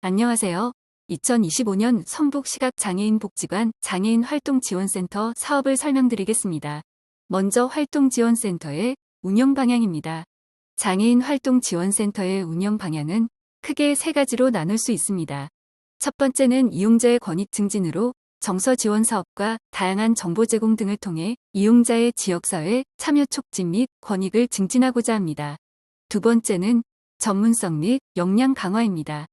안녕하세요. 2025년 성북 시각장애인복지관 장애인 활동지원센터 사업을 설명드리겠습니다. 먼저 활동지원센터의 운영 방향입니다. 장애인 활동지원센터의 운영 방향은 크게 세 가지로 나눌 수 있습니다. 첫 번째는 이용자의 권익 증진으로 정서 지원 사업과 다양한 정보 제공 등을 통해 이용자의 지역사회 참여 촉진 및 권익을 증진하고자 합니다. 두 번째는 전문성 및 역량 강화입니다.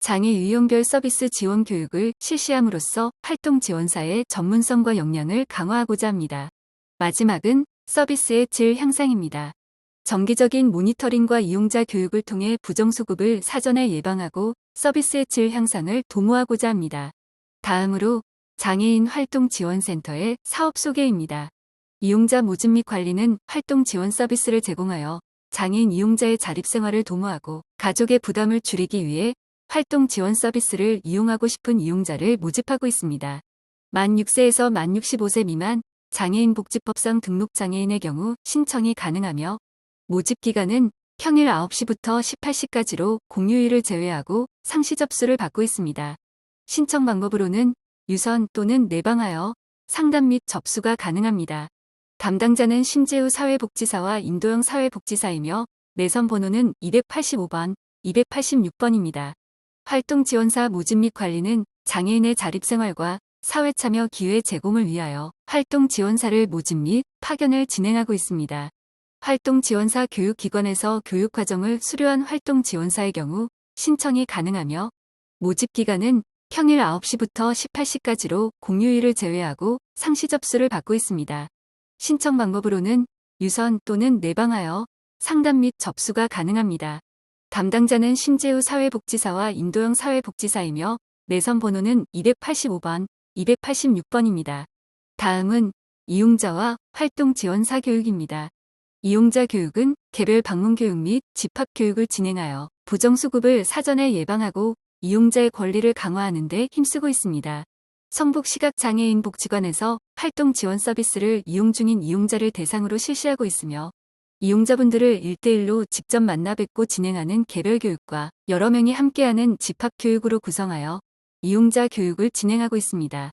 장애 유형별 서비스 지원 교육을 실시함으로써 활동 지원사의 전문성과 역량을 강화하고자 합니다. 마지막은 서비스의 질 향상입니다. 정기적인 모니터링과 이용자 교육을 통해 부정수급을 사전에 예방하고 서비스의 질 향상을 도모하고자 합니다. 다음으로 장애인 활동 지원센터의 사업 소개입니다. 이용자 모집 및 관리는 활동 지원 서비스를 제공하여 장애인 이용자의 자립생활을 도모하고 가족의 부담을 줄이기 위해 활동 지원 서비스를 이용하고 싶은 이용자를 모집하고 있습니다. 만 6세에서 만 65세 미만 장애인 복지법상 등록 장애인의 경우 신청이 가능하며 모집 기간은 평일 9시부터 18시까지로 공휴일을 제외하고 상시 접수를 받고 있습니다. 신청 방법으로는 유선 또는 내방하여 상담 및 접수가 가능합니다. 담당자는 신재우 사회복지사와 인도영 사회복지사이며 내선 번호는 285번, 286번입니다. 활동 지원사 모집 및 관리는 장애인의 자립생활과 사회 참여 기회 제공을 위하여 활동 지원사를 모집 및 파견을 진행하고 있습니다. 활동 지원사 교육기관에서 교육과정을 수료한 활동 지원사의 경우 신청이 가능하며 모집 기간은 평일 9시부터 18시까지로 공휴일을 제외하고 상시 접수를 받고 있습니다. 신청 방법으로는 유선 또는 내방하여 상담 및 접수가 가능합니다. 담당자는 신재우 사회복지사와 인도영 사회복지사이며 내선 번호는 285번, 286번입니다. 다음은 이용자와 활동 지원사 교육입니다. 이용자 교육은 개별 방문 교육 및 집합 교육을 진행하여 부정 수급을 사전에 예방하고 이용자의 권리를 강화하는 데 힘쓰고 있습니다. 성북 시각장애인 복지관에서 활동 지원 서비스를 이용 중인 이용자를 대상으로 실시하고 있으며 이용자분들을 1대1로 직접 만나 뵙고 진행하는 개별 교육과 여러 명이 함께하는 집합 교육으로 구성하여 이용자 교육을 진행하고 있습니다.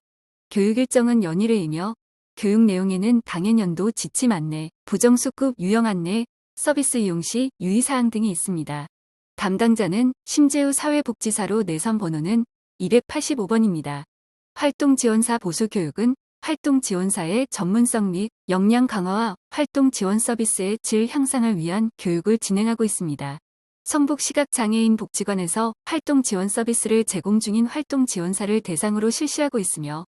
교육 일정은 연일회이며 교육 내용에는 당해년도 지침 안내, 부정수급 유형 안내, 서비스 이용 시 유의사항 등이 있습니다. 담당자는 심재우 사회복지사로 내선 번호는 285번입니다. 활동지원사 보수교육은 활동 지원사의 전문성 및 역량 강화와 활동 지원 서비스의 질 향상을 위한 교육을 진행하고 있습니다. 성북 시각장애인 복지관에서 활동 지원 서비스를 제공 중인 활동 지원사를 대상으로 실시하고 있으며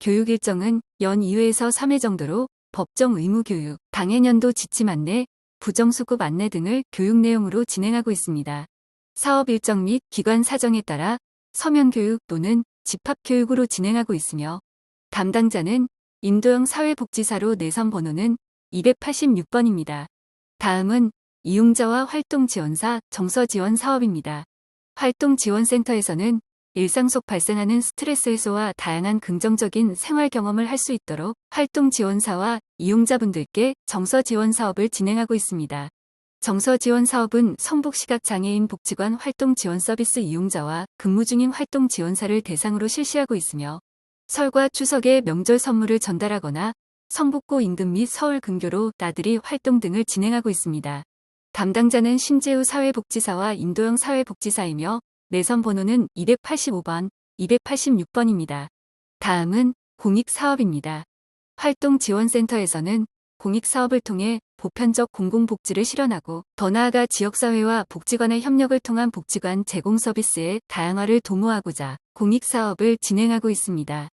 교육 일정은 연 2회에서 3회 정도로 법정 의무 교육, 당해년도 지침 안내, 부정수급 안내 등을 교육 내용으로 진행하고 있습니다. 사업 일정 및 기관 사정에 따라 서면 교육 또는 집합 교육으로 진행하고 있으며 담당자는 인도영 사회복지사로 내선 번호는 286번입니다. 다음은 이용자와 활동지원사 정서지원 사업입니다. 활동지원센터에서는 일상 속 발생하는 스트레스 해소와 다양한 긍정적인 생활 경험을 할 수 있도록 활동지원사와 이용자분들께 정서지원 사업을 진행하고 있습니다. 정서지원 사업은 성북시각장애인 복지관 활동지원 서비스 이용자와 근무 중인 활동지원사를 대상으로 실시하고 있으며 설과 추석에 명절 선물을 전달하거나 성북고 인근 및 서울 근교로 나들이 활동 등을 진행하고 있습니다. 담당자는 신재우 사회복지사와 인도영 사회복지사이며 내선 번호는 285번, 286번입니다. 다음은 공익사업입니다. 활동지원센터에서는 공익사업을 통해 보편적 공공복지를 실현하고 더 나아가 지역사회와 복지관의 협력을 통한 복지관 제공 서비스의 다양화를 도모하고자 공익사업을 진행하고 있습니다.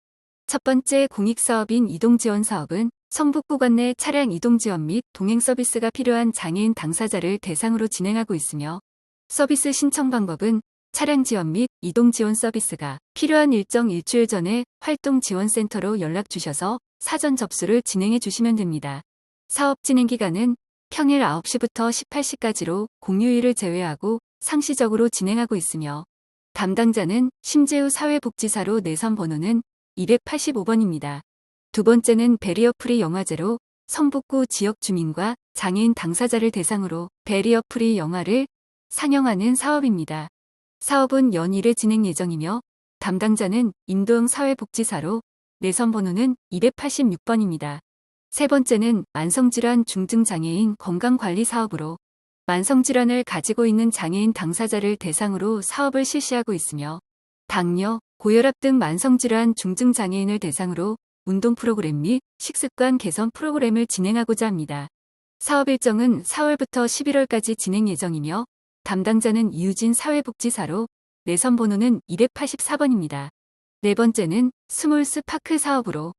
첫 번째 공익사업인 이동지원 사업은 성북구관 내 차량 이동지원 및 동행 서비스가 필요한 장애인 당사자를 대상으로 진행하고 있으며 서비스 신청 방법은 차량 지원 및 이동 지원 서비스가 필요한 일정 일주일 전에 활동 지원센터로 연락 주셔서 사전 접수를 진행해 주시면 됩니다. 사업 진행 기간은 평일 9시부터 18시까지로 공휴일을 제외하고 상시적으로 진행하고 있으며 담당자는 심재우 사회복지사로 내선 번호는 285번입니다. 두 번째는 베리어 프리 영화제로 성북구 지역 주민과 장애인 당사자를 대상으로 베리어 프리 영화를 상영하는 사업입니다. 사업은 연일에 진행 예정이며 담당자는 인도영 사회복지사로 내선 번호는 286번입니다. 세 번째는 만성질환 중증장애인 건강관리 사업으로 만성질환을 가지고 있는 장애인 당사자를 대상으로 사업을 실시하고 있으며 당뇨, 고혈압 등 만성질환 중증 장애인을 대상으로 운동 프로그램 및 식습관 개선 프로그램을 진행하고자 합니다. 사업 일정은 4월부터 11월까지 진행 예정이며 담당자는 이유진 사회복지사로 내선 번호는 284번입니다. 네 번째는 스몰스 파크 사업으로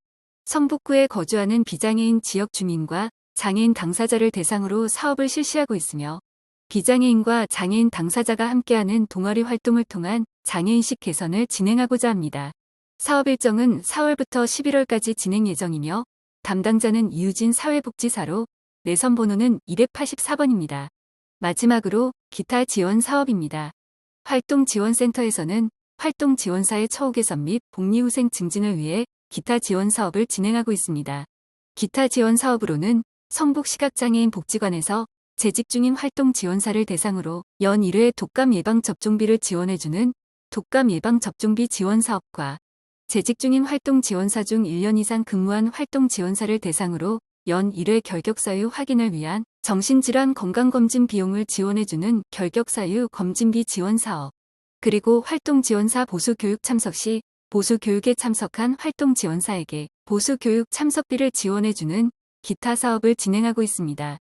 성북구에 거주하는 비장애인 지역 주민과 장애인 당사자를 대상으로 사업을 실시하고 있으며 비장애인과 장애인 당사자가 함께하는 동아리 활동을 통한 장애인식 개선을 진행하고자 합니다. 사업 일정은 4월부터 11월까지 진행 예정이며 담당자는 이유진 사회복지사로 내선 번호는 284번입니다. 마지막으로 기타 지원 사업입니다. 활동 지원센터에서는 활동 지원사의 처우 개선 및 복리후생 증진을 위해 기타 지원 사업을 진행하고 있습니다. 기타 지원 사업으로는 성북 시각장애인 복지관에서 재직 중인 활동 지원사를 대상으로 연 1회 독감 예방 접종비를 지원해주는 독감 예방 접종비 지원 사업과 재직 중인 활동 지원사 중 1년 이상 근무한 활동 지원사를 대상으로 연 1회 결격사유 확인을 위한 정신질환 건강검진 비용을 지원해주는 결격사유 검진비 지원 사업, 그리고 활동 지원사 보수 교육 참석 시 보수 교육에 참석한 활동 지원사에게 보수 교육 참석비를 지원해주는 기타 사업을 진행하고 있습니다.